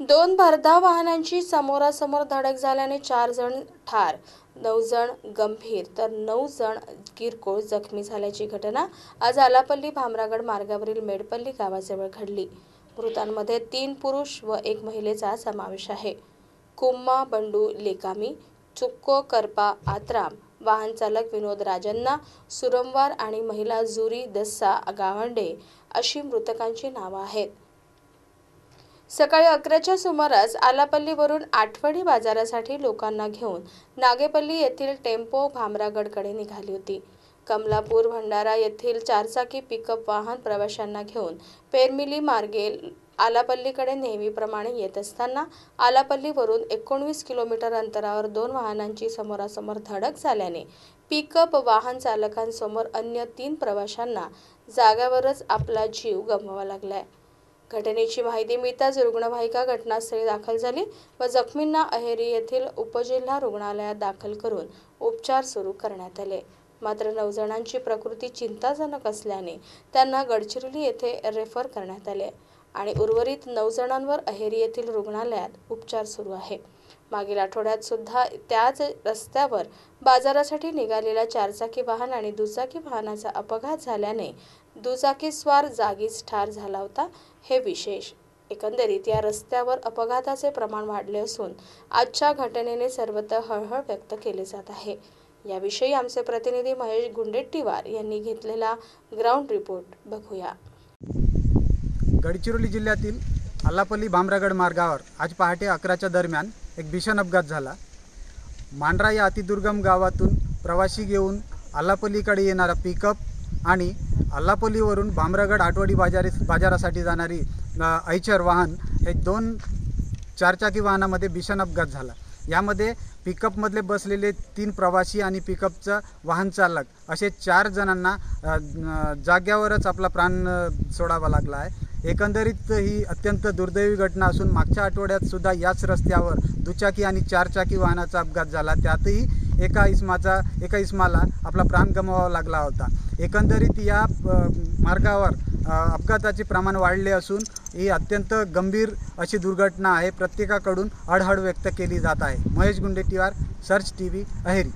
दोन भरधाव वाहनांची समोरासमोर धडक झाल्याने चार जण ठार नऊ जण गंभीर तर नऊ जण किरकोळ जखमी झाल्याची घटना आज आलापल्ली भामरागड मार्गावरील मेडपल्ली गावाजवळ घडली. मृतांमध्ये तीन पुरुष व एक महिलेचा समावेश आहे. कुम्मा बंडू लेकामी चुक्को करपा आत्राम वाहन चालक विनोद राजन्ना सुरमवार आणि महिला जुरी दस्सा गावंडे अशी मृतकांची नावं आहेत. सकाळी अकराच्या सुमारास आलापल्लीवरून आठवडी बाजारासाठी लोकांना घेऊन नागेपल्ली येथील टेम्पो भामरागडकडे निघाली होती. कमलापूर भंडारा येथील चारचाकी पिकअप वाहन प्रवाशांना घेऊन पेरमिली मार्गे आलापल्लीकडे नेहमीप्रमाणे येत असताना आलापल्लीवरून एकोणवीस किलोमीटर अंतरावर दोन वाहनांची समोरासमोर धडक झाल्याने पिकअप वाहन चालकांसमोर अन्य तीन प्रवाशांना जाग्यावरच आपला जीव गमवावा लागलाय. घटनेची माहिती मिळताच रुग्णवाहिका घटनास्थळी दाखल झाली व जखमींना अहेरी येथील उपजिल्हा रुग्णालयात दाखल करून उपचार सुरू करण्यात आले. मात्र नऊ जणांची प्रकृती चिंताजनक असल्याने त्यांना गडचिरोली येथे रेफर करण्यात आले आणि उर्वरित नऊ जणांवर अहेरी येथील रुग्णालयात उपचार सुरू आहे. मागील आठवड्यात सुद्धा त्याच रस्त्यावर बाजारासाठी निघालेल्या चारचाकी वाहन आणि दुचाकी वाहनाचा अपघात झाल्याने दुचाकीस्वार जागीच ठार झाला होता. हे विशेष एकंदरीत या रस्त्यावर अपघाताचे प्रमाण वाढले असून आजच्या घटनेने सर्वत्र हळहळ व्यक्त केली जात आहे. याविषयी आमचे प्रतिनिधी महेश गुंडेट्टीवार यांनी घेतलेला ग्राउंड रिपोर्ट बघूया. गडचिरोली जिल्ह्यातील आलापल्ली भामरागड मार्गावर आज पहाटे अकराच्या दरम्यान एक भीषण अपघात झाला. मांढरा या अतिदुर्गम गावातून प्रवासी घेऊन अल्लापल्लीकडे येणारा पिकअप आणि अल्लापल्लीवरून भामरागड आठवडी बाजारी बाजारासाठी जाणारी ऐचर वाहन हे दोन चारचाकी वाहनामध्ये भीषण अपघात झाला. यामध्ये पिकअपमधले बसलेले तीन प्रवासी आणि पिकअपचा वाहन चालक असे चार जणांना जाग्यावरच आपला प्राण सोडावा लागला आहे. एकंदरीत ही अत्यंत दुर्दैवी घटना असून मागच्या आठवड्यात सुद्धा याच रस्त्यावर दुचाकी आणि चारचाकी वाहनाचा अपघात झाला. त्यातही एका इस्माचा एका इसमाला आपला प्राण गमवावा लागला होता. एकंदरीत या मार्गावर अपघाताचे प्रमाण वाढले असून ही अत्यंत गंभीर अशी दुर्घटना आहे. प्रत्येकाकडून हळहळ व्यक्त केली जात आहे. Mahesh Gundetiwar search T V Aheri.